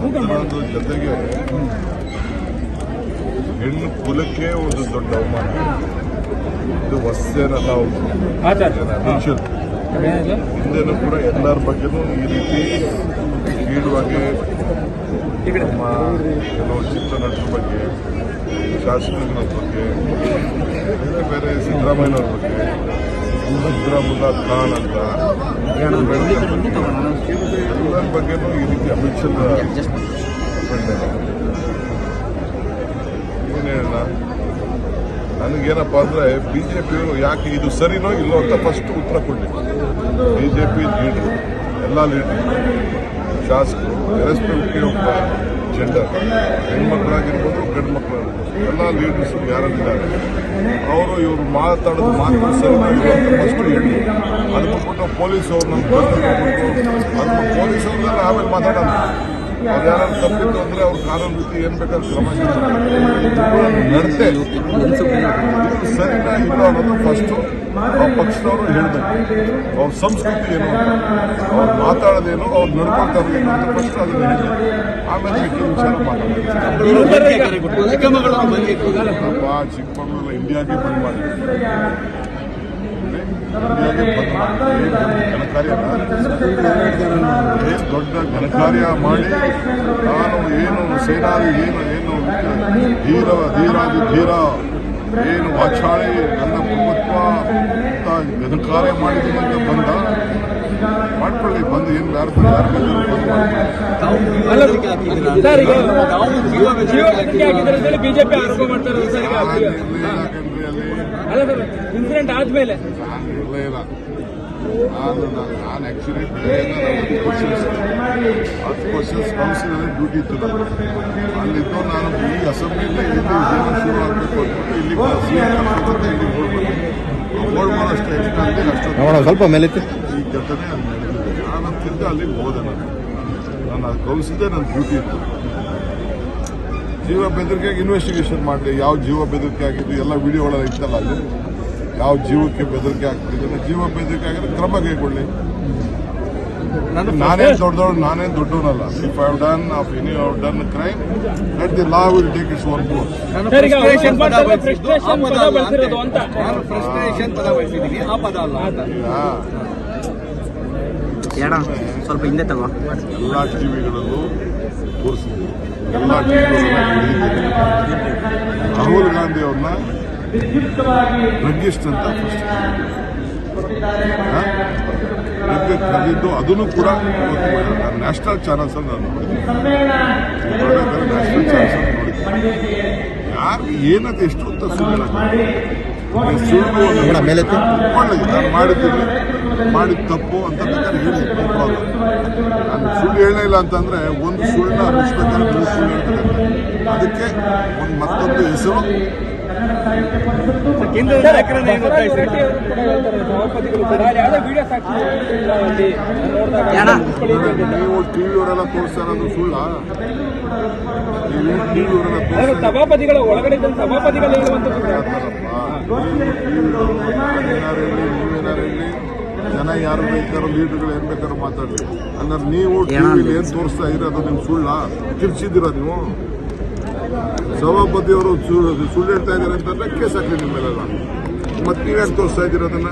ಅದೊಂದು ಜೊತೆಗೆ ಹೆಣ್ಣು ಕುಲಕ್ಕೆ ಒಂದು ದೊಡ್ಡ ಅವಮಾನ. ಇದು ನಾವು ಮುಂಚೆ ಹಿಂದೆನೂ ಕೂಡ ಎಲ್ಲರ ಬಗ್ಗೆನೂ ಈ ರೀತಿ ಕೀಳುವಾಗಿ ನಮ್ಮ ಕೆಲವು ಚಿತ್ರನಟರ ಬಗ್ಗೆ ಶಾಸಕರ ಬಗ್ಗೆ ಬೇರೆ ಬೇರೆ ಸಿದ್ದರಾಮಯ್ಯನವ್ರ ಬಗ್ಗೆ ಸಿದ್ದರಾಮಯ್ಯ ಖಾನ್ ಅಂತ. ಎಲ್ಲರ ಬಗ್ಗೆನೂ ಈ ರೀತಿ ಅಮಿಷದ ಏನು ಹೇಳೋಣ ನನಗೇನಪ್ಪ ಅಂದರೆ ಬಿ ಜೆ ಪಿಯವರು ಯಾಕೆ ಇದು ಸರಿನೋ ಇಲ್ಲೋ ಅಂತ ಫಸ್ಟ್ ಉತ್ತರ ಕೊಡಲಿ. ಬಿ ಜೆ ಪಿ ಲೀಡ್ರು ಎಲ್ಲ ಲೀಡ್ರು ಶಾಸಕರು ರೆಸ್ಪೆಕ್ಟಿವ್ ಆಫ್ ಜೆಂಡರ್ ಹೆಣ್ಮಕ್ಳಾಗಿರ್ಬೋದು ಗಂಡು ಮಕ್ಕಳಾಗಿರ್ಬೋದು ಎಲ್ಲ ಲೀಡರ್ಸ್ ಯಾರಿದ್ದಾರೆ ಅವರು ಇವರು ಮಾತಾಡೋದು ಮಾತು ಅಂತ ಫಸ್ಟ್ ಹೇಳಿ. ಅದು ಕೊಟ್ಟು ಪೊಲೀಸ್ ಅವ್ರು ನಮ್ಮ ಅದು ಪೊಲೀಸ್ ಅವ್ರನ್ನ ಆಮೇಲೆ ಮಾತಾಡೋಣ. ಅವ್ರು ಯಾರು ತಪ್ಪಿತ್ತು ಅಂದರೆ ಅವ್ರ ಕಾನೂನು ರೀತಿ ಏನು ಬೇಕಾದ್ರೆ ಕ್ರಮ ಇದು ಸರಿನಾ ಇಲ್ಲ ಅನ್ನೋದು ಫಸ್ಟು ಅವ್ರ ಪಕ್ಷದವರು ಹೇಳಬೇಕು ಅವ್ರ ಸಂಸ್ಕೃತಿ ಏನು ಅವ್ರು ಮಾತಾಡೋದೇನು ಅವ್ರು ನಡ್ಕೊಳ್ತಾರೆ ಏನು ಅಂತ ಫಸ್ಟ್ ಅದನ್ನು ಹೇಳಿ ಆಮೇಲೆ ವಿಚಾರ ಮಾತಾಡೋಣ ಚಿಕ್ಕಮಗಳೂರು ಇಂಡಿಯಾಗೆ ಬಂದ್ ಮಾಡಿ ಇಂಡಿಯಾಗೆ ಬಂದ್ ಮಾಡಿ ಏನ್ ಘನಕಾರ್ಯನ ಏನ್ ದೊಡ್ಡ ಘನಕಾರ್ಯ ಮಾಡಿ ನಾನು ಏನು ಸೇನಾದಿ ಏನು ಏನು ಧೀರ ಧೀರಾದಿ ಧೀರ, ಏನು ವಾಚಾಳಿ, ನನ್ನ ಪ್ರಭುತ್ವ ಅಂತ ಘನಕಾರ್ಯ ಮಾಡಿದ್ದೀನಿ ಅಂತ ಬಂದ, ಮಾಡ್ಕೊಳ್ಳಿ, ಬಂದು ಏನು ಯಾರು ಯಾರು ಸರ್ ಈಗ ಜೀವ ಬೆದರಿಕೆ ಹಾಕಿದ್ದಾರೆ ಬಿಜೆಪಿ ಆರೋಪ ಮಾಡ್ತಾರೆ ಸರ್ ಅಲ್ಲಿ ಸರ್ ಇನ್ಸಿಡೆಂಟ್ ಆದ್ಮೇಲೆ ನಾನು ನಾನು ಆ್ಯಕ್ಚುಲಿ ಹತ್ತು ಡ್ಯೂಟಿ ಇತ್ತು ಅಲ್ಲಿದ್ದು ನಾನು ಈ ಅಸೆಂಬ್ಲಿಯಲ್ಲಿ ಇಲ್ಲಿ ಶುರು ಸ್ವಲ್ಪ ಮೇಲೆ ಈ ಘಟನೆ ಅಲ್ಲಿ ನಡೆದಿದೆ ಅಲ್ಲಿಗೆ ಹೋದೆ ನಾನು ನಾನು ಅದು ಕೌನ್ಸಿಲ್ದೇ ನನ್ನ ಡ್ಯೂಟಿ ಇತ್ತು ಜೀವ ಬೆದರಿಕೆಗೆ ಇನ್ವೆಸ್ಟಿಗೇಷನ್ ಮಾಡಿದೆ ಯಾವ ಜೀವ ಬೆದರಿಕೆ ಆಗಿದ್ದು ಎಲ್ಲ ವಿಡಿಯೋಗಳೆಲ್ಲ ಇತ್ತಲ್ಲ ಅಲ್ಲಿ? ಯಾವ ಜೀವಕ್ಕೆ ಬೆದರಿಕೆ ಆಗ್ತಿದೆ? ಜೀವ ಬೆದರಿಕೆ ಆಗಿದ್ರೆ ಕ್ರಮ ಕೈಗೊಳ್ಳಿ. ನಾನೇನು ದೊಡ್ಡದವ್ರು ನಾನೇನು ದೊಡ್ಡವನಲ್ಲ. If I done of any done crime let the law will take its own course frustration ಪದ ಬಳಸಿದ್ದೀನಿ ಆ ಪದ ಅಲ್ಲ ಅಂತ ಸ್ವಲ್ಪ ಹಿಂದೆ ತಗೋ. ಎಲ್ಲ ಟಿವಿಗಳಲ್ಲೂ ತೋರಿಸಿದ್ರು ಎಲ್ಲ ಟಿವಿಗಳಲ್ಲೂ ರಾಹುಲ್ ಗಾಂಧಿ ಅವ್ರನ್ನ ಡ್ರಗ್ಗಿಸ್ಟ್ ಅಂತ ಫಸ್ಟ್ ಕರೆದಿದ್ದು ಅದನ್ನು ಕೂಡ ನ್ಯಾಷನಲ್ ಚಾನಲ್ಸ್ ಅಲ್ಲಿ ನಾನು ನೋಡಿದ್ದೀನಿ ನ್ಯಾಷನಲ್ ಚಾನಲ್ಸ್ ಅಲ್ಲಿ ನೋಡಿದ್ದೀನಿ ಯಾರು ಏನದು ಎಷ್ಟು ಅಂತ ಸುಳ್ಳು ಸುಳ್ಳು ಮೇಲೆ ಮೇಲೆತ್ತಿ. ಒಳ್ಳೆ ನಾನು ಮಾಡಿದ್ದೀನಿ. ಮಾಡಿದ ತಪ್ಪು ಅಂತ ಬೇಕಾದ್ರೆ ಹೇಳಿ ನೋ ಪ್ರಾಬ್ಲಮ್ ನಾನು ಸುಳ್ಳು ಹೇಳೇ ಇಲ್ಲ ಅಂತಂದ್ರೆ ಒಂದು ಸುಳ್ಳನ್ನ ಮುಚ್ಚಬೇಕಾದ್ರೆ ಮೂರು ಸುಳ್ಳು ಹೇಳ್ಬೇಕಾದ್ರೆ ಅದಕ್ಕೆ ಒಂದು ಮತ್ತೊಂದು ಹೆಸರು. ಕೇಂದ್ರದ ನಾಯಕರನ್ನ ಏನು ಒತ್ತಾಯಿಸಿದ್ರು ಸಭಾಪತಿಗಳು ಸರ್ ಅಲ್ಲಿ ಯಾವುದೋ ವಿಡಿಯೋ ಸಾಕ್ಷಿ ಅಲ್ಲಿ ನೋಡಿದಾಗ ಯಾಣ? ನೀವು ಟಿವಿಯವರೆಲ್ಲ ತೋರಿಸ್ತಾ ಇರೋದು ಸುಳ್ಳ? ನೀವು ಟಿವಿಯವರೆಲ್ಲ ಅವರು ತೋರಿಸ್ತಾ ಸಭಾಪತಿಗಳ ಒಳಗಡೆ ಇದ್ದ ಸಭಾಪತಿಗಳು ಹೇಳುವಂಥದ್ದು ಸರ್. ನಾನೇನಾರು ಹೇಳಿ ನೀವೇನಾರು ಹೇಳಿ ಜನ ಯಾರು ಬೇಕಾದ್ರೂ ಲೀಡರ್ಗಳು ಏನ್ ಬೇಕಾದ್ರೂ ಮಾತಾಡಲಿ. ಅಂದ್ರೆ ನೀವು ಟಿವಿಲಿ ಏನ್ ತೋರಿಸ್ತಾ ಇದ್ರೆ ಅದು ನಿಮ್ ಸುಳ್ಳ? ಕಿರ್ಚಿದ್ದೀರಾ ನೀವು? ಸಭಾಪತಿಯವರು ಸುಳ್ಳು ಸುಳ್ಳು ಹೇಳ್ತಾ ಇದ್ದಾರೆ ಅಂತಂದ್ರೆ ಕೇಸ್ ಹಾಕಲಿ ನಿಮ್ಮ ಮೇಲೆಲ್ಲ. ಮತ್ತೆ ನೀವೇನ್ ತೋರಿಸ್ತಾ ಇದ್ದೀರಾ ಅದನ್ನ?